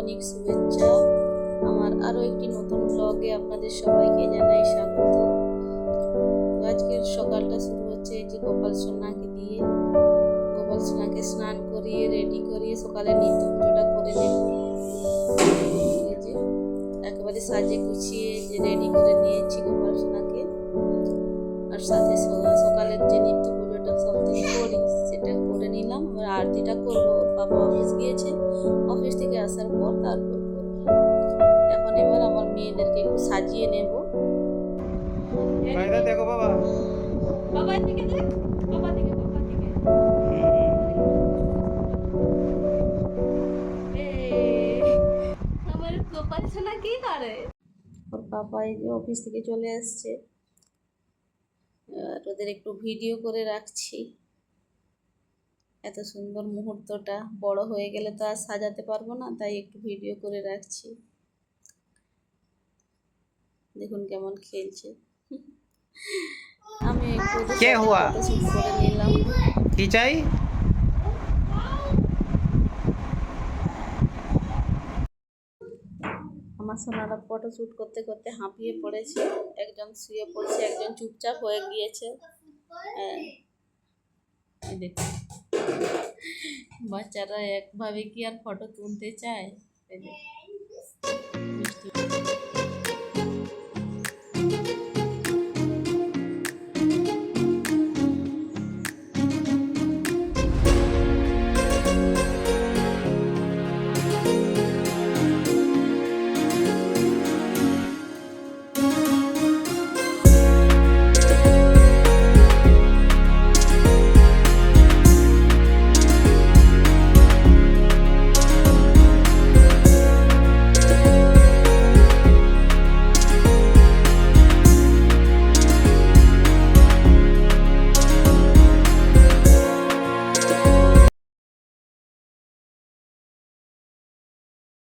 অনেক শুভেচ্ছা। আমার আরও একটি নতুন ব্লগে আপনাদের সবাইকে জানাই স্বাগত। আজকের সকালটা শুরু হচ্ছে এই যে গোপাল সোনাকে দিয়ে। গোপাল সোনাকে স্নান করিয়ে রেডি করিয়ে সকালে নিত্য পুজোটা করে নেব। একেবারে সাজে গুছিয়ে যে রেডি করে নিয়েছি গোপাল সোনাকে। আর সাথে সকালের যে নিত্য পুজোটা সব থেকে করি, সেটা করে নিলাম। এবার আরতিটা করব। বাবা অফিস গিয়েছে। অফিস থেকে আসার পর তারপর এখন এবার আমার মেয়েদেরকে একটু সাজিয়ে নেব। দেখো বাবা। বাবার দিকে দেখ বাবা দিকে বাবা দিকে। আমার গোপাল সোনা কি করে ওর পাপা এই যে অফিস থেকে চলে আসছে। আর ওদের একটু ভিডিও করে রাখছি। এত সুন্দর মুহূর্তটা বড় হয়ে গেলে তো আর সাজাতে পারব না তাই একটু ভিডিও করে রাখছি। দেখুন কেমন খেলছে। আমি কে হুয়া? কি চাই? আমার সোনারা ফটো শ্যুট করতে করতে হাঁপিয়ে পড়েছে। একজন শুয়ে পড়েছে একজন চুপচাপ হয়ে গিয়েছে। হ্যাঁ। এই দেখুন। বাচ্চারা একভাবে কি আর ফটো তুলতে চায়।